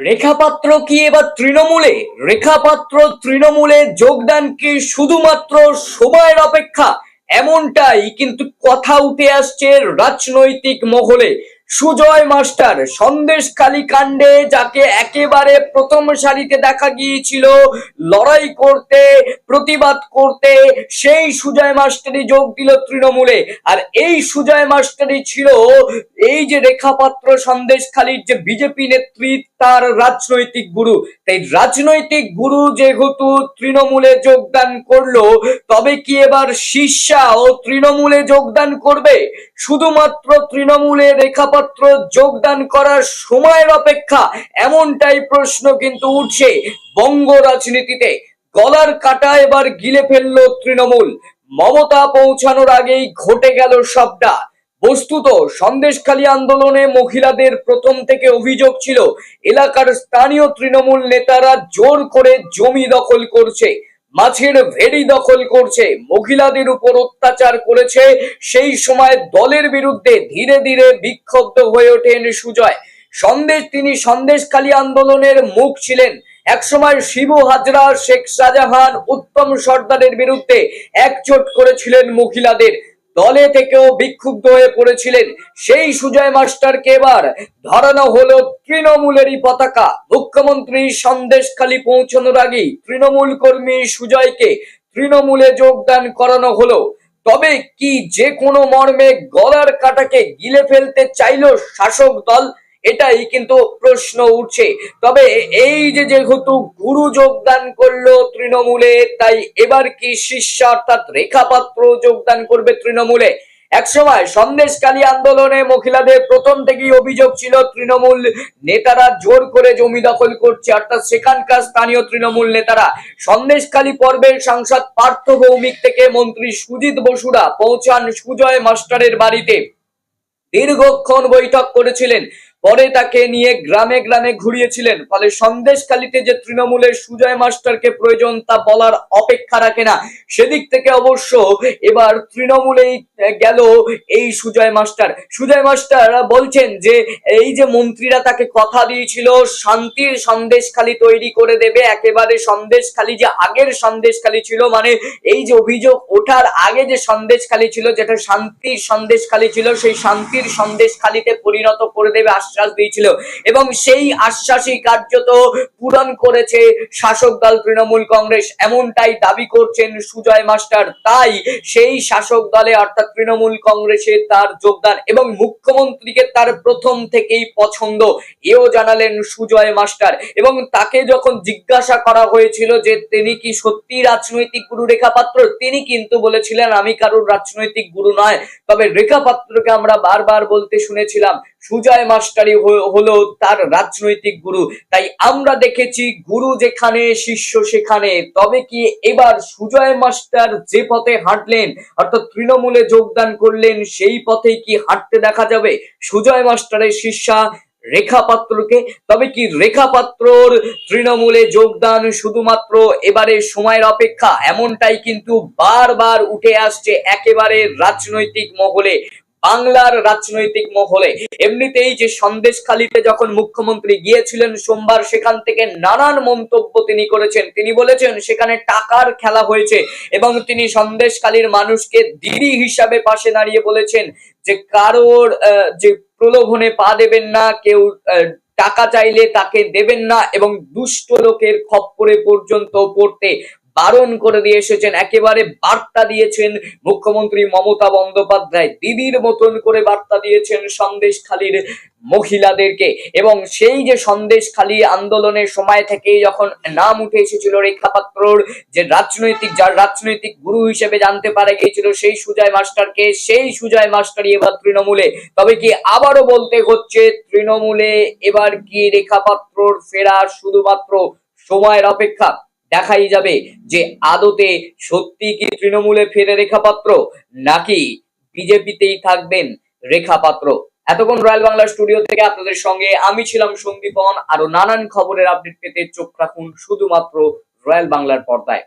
রেখাপাত্র কি এবার তৃণমূলে? রেখাপাত্র তৃণমূলে যোগদান কি শুধুমাত্র সময়ের অপেক্ষা? এমনটাই কিন্তু কথা উঠে আসছে রাজনৈতিক মহলে। সুজয় মাস্টার সন্দেশখালী কাণ্ডে যাকে একেবারে প্রথম সারিতে দেখা গিয়েছিল, লড়াই করতে, প্রতিবাদ করতে, সেই সুজয় মাস্টারই যোগ দিল তৃণমূলে। আর এই সুজয় মাস্টারই ছিল এই যে রেখাপাত্র সন্দেশখালীর যে বিজেপি নেত্রী, তার রাজনৈতিক গুরু। তাই রাজনৈতিক গুরু যেহেতু তৃণমূলে যোগদান করল, তবে কি এবার শিষ্যা ও তৃণমূলে যোগদান করবে? শুধুমাত্র তৃণমূলে রেখাপাত্র যোগদান করার সময়ের অপেক্ষা, এমনটাই প্রশ্ন কিন্তু উঠছে বঙ্গ রাজনীতিতে। গলার কাটা এবার গিলে ফেলল তৃণমূল। মমতা পৌঁছানোর আগেই ঘটে গেল সবটা। বস্তুত সন্দেশখালী আন্দোলনে মহিলাদের প্রথম থেকে অভিযোগ ছিল, এলাকার স্থানীয় তৃণমূল নেতারা জোর করে জমি দখল করছে। মাছের ভেড়ি দখল করছে। মহিলাদের উপর অত্যাচার করেছে। সেই সময় দলের বিরুদ্ধে ধীরে ধীরে বিক্ষুব্ধ হয়ে ওঠেন সুজয়। সন্দেশ তিনি সন্দেশখালী আন্দোলনের মুখ ছিলেন। একসময় শিবু হাজরা, শেখ শাহজাহান, উত্তম সর্দারের বিরুদ্ধে একচোট করেছিলেন মহিলাদের। দলে থেকেও বিক্ষুব্ধ হয়ে পড়েছিলেন সেই সুজয় মাস্টারকে এবার ধরানো হলো তৃণমূলেরই পতাকা। মুখ্যমন্ত্রী সন্দেশখালী পৌঁছানোর আগেই তৃণমূল কর্মী সুজয়কে তৃণমূলে যোগদান করানো হলো। তবে কি যে কোনো মর্মে গলার কাটাকে গিলে ফেলতে চাইল শাসক দল এটাই কিন্তু প্রশ্ন উঠছে। তবে এই যে যেহেতু গুরু যোগদান করল তৃণমূলে, তাই এবার কি শিষ্য অর্থাৎ রেখাপাত্র যোগদান করবে তৃণমূলে? একসময় সন্দেশকালী আন্দোলনে মহিলাদের প্রথম থেকেই অভিযোগ ছিল, তৃণমূল নেতারা জোর করে জমি দখল করছে। অর্থাৎ সেখানকার স্থানীয় তৃণমূল নেতারা। সন্দেশকালী পর্বের সাংসদ পার্থ ভৌমিক থেকে মন্ত্রী সুজিত বসুরা পৌঁছান সুজয় মাস্টারের বাড়িতে। দীর্ঘক্ষণ বৈঠক করেছিলেন। পরে তাকে নিয়ে গ্রামে গ্রামে ঘুরিয়েছিলেন। ফলে সন্দেশখালিতে যে তৃণমূলের সুজয় মাস্টারকে প্রয়োজন তা বলার অপেক্ষা রাখে না। সেদিক থেকে অবশ্য এবার তৃণমূলেই গেল এই সুজয় মাস্টার। সুজয় মাস্টার বলছেন যে, এই যে মন্ত্রীরা তাকে কথা দিয়েছিল, শান্তির সন্দেশখালি তৈরি করে দেবে, একেবারে সন্দেশখালি যে আগের সন্দেশখালি ছিল মানে এই যে অভিযোগ ওঠার আগে যে সন্দেশখালি ছিল, যেটা শান্তির সন্দেশখালি ছিল, সেই শান্তির সন্দেশখালিতে পরিণত করে দেবে আশ্বাস দিয়েছিল। এবং সেই আশ্বাসই কার্যত পূরণ করেছে শাসক দল তৃণমূল কংগ্রেস। এমনটাই দাবি করছেন সুজয় মাস্টার। তাই সেই শাসক দলে অর্থাৎ তৃণমূল কংগ্রেসে তার যোগদান এবং মুখ্যমন্ত্রীকে তার প্রথম থেকেই পছন্দ। এও জানালেন সুজয় মাস্টার। এবং তাকে যখন জিজ্ঞাসা করা হয়েছিল যে তিনি কি সত্যি রাজনৈতিক গুরু রেখাপাত্র তিনি কিন্তু বলেছিলেন, আমি কারোর রাজনৈতিক গুরু নয়। তবে রেখাপাত্রকে আমরা বারবার বলতে শুনেছিলাম সুজয় মাস্টারই হ- হলো তার রাজনৈতিক গুরু। তাই আমরা দেখেছি গুরু যেখানে, শিষ্য সেখানে। তবে কি এবার সুজয় মাস্টার যে পথে হাঁটলেন, অর্থাৎ তৃণমূলে যোগদান করলেন, সেই পথে কি হাঁটতে দেখা যাবে? সুজয় মাস্টারের শিষ্যা রেখা পাত্রকে তবে কি রেখা পাত্রর তৃণমূলে যোগদান শুধুমাত্র এবারে সময়ের অপেক্ষা? এমনটাই কিন্তু বারবার উঠে আসছে একেবারে রাজনৈতিক মহলে। বাংলার রাজনৈতিক মহলে। এমনিতেই যে সন্দেশখালিতে যখন মুখ্যমন্ত্রী গিয়েছিলেন সোমবার, সেখান থেকে নানান মন্তব্য তিনি করেছেন। তিনি বলেছেন, সেখানে টাকার খেলা হয়েছে এবং তিনি সন্দেশখালীর মানুষকে দিদি হিসাবে পাশে দাঁড়িয়ে বলেছেন যে কারোর যে প্রলোভনে পা দেবেন না, কেউ টাকা চাইলে তাকে দেবেন না এবং দুষ্ট লোকের খপ্পরে পর্যন্ত পড়তে বারণ করে দিয়ে এসেছেন, একেবারে বার্তা দিয়েছেন মুখ্যমন্ত্রী মমতা বন্দ্যোপাধ্যায়। দিদির মতন করে বার্তা দিয়েছেন সন্দেশখালীর মহিলাদেরকে। এবং সেই যে সন্দেশখালী আন্দোলনের সময় থেকেই যখন নাম উঠে এসেছিল রেখাপাত্রর যে রাজনৈতিক, যার রাজনৈতিক গুরু হিসেবে জানতে পারা গিয়েছিল সেই সুজয় মাস্টারকে, সেই সুজয় মাস্টারই এবার তৃণমূলে। তবে কি আবারও বলতে হচ্ছে, তৃণমূলে এবার কি রেখাপাত্রর ফেরা শুধুমাত্র সময়ের অপেক্ষা? দেখাই যাবে যে আদতে সত্যি কি তৃণমূলে ফেরে রেখাপাত্র? নাকি বিজেপিতেই থাকবেন রেখাপাত্র? এতক্ষণ রয়্যাল বাংলা স্টুডিও থেকে আপনাদের সঙ্গে আমি ছিলাম সন্দীপন। আরও নানান খবরের আপডেট পেতে চোখ রাখুন শুধুমাত্র রয়্যাল বাংলার পর্দায়।